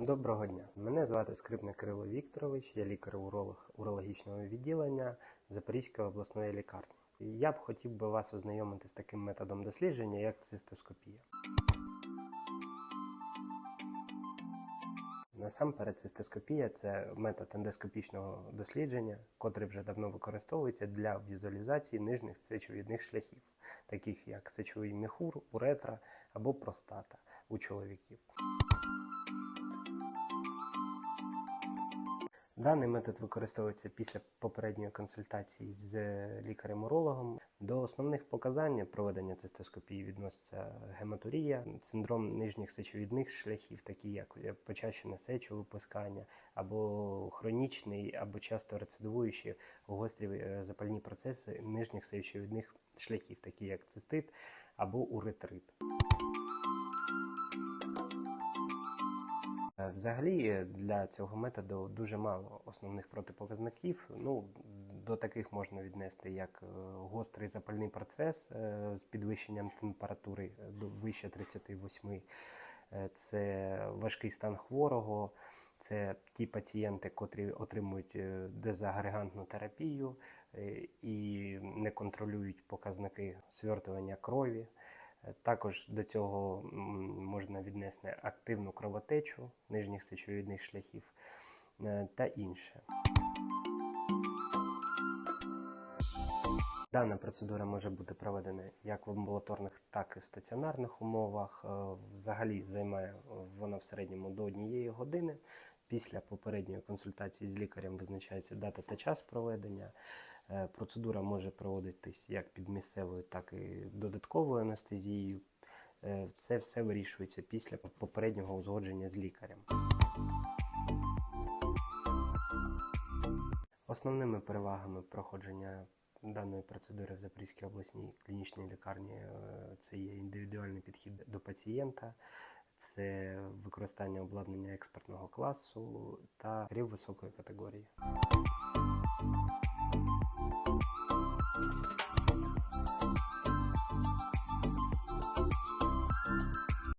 Доброго дня. Мене звати Скрипник Кирило Вікторович, я лікар-уролог урологічного відділення Запорізької обласної лікарні. Я б хотів би вас ознайомити з таким методом дослідження, як цистоскопія. Насамперед, цистоскопія це метод ендоскопічного дослідження, котрий вже давно використовується для візуалізації нижніх сечовідних шляхів, таких як сечовий міхур, уретра або простата у чоловіків. Даний метод використовується після попередньої консультації з лікарем-урологом. До основних показань проведення цистоскопії відноситься гематурія, синдром нижніх сечовідних шляхів, такі як почащене сечовипускання, або хронічний, або часто рецидивуючі гострі е, запальні процеси нижніх сечовідних шляхів, такі як цистит або уретрит. Взагалі е, для цього методу дуже мало основних протипоказників. Ну, до таких можна віднести як е, гострий запальний процес е, з підвищенням температури до вище 38, е, це важкий стан хворого, це ті пацієнти, котрі отримують дезагрегантну терапію і не контролюють показники свертування крові. Е, Також до цього можна віднести активну кровотечу нижніх сечовідних шляхів е, та інше. Дана процедура може бути проведена як в амбулаторних, так і в стаціонарних умовах. Е, Взагалі займає вона в середньому до однієї години. Після попередньої консультації з лікарем визначається дата та час проведення. Е, Процедура може проводитись як під місцевою, так і додатковою анестезією. Е, Це все вирішується після попереднього узгодження з лікарем. Основними перевагами проходження даної процедури в Запорізькій обласній клінічній лікарні е, це є індивідуальний підхід до пацієнта, це використання обладнання експертного класу та крів високої категорії.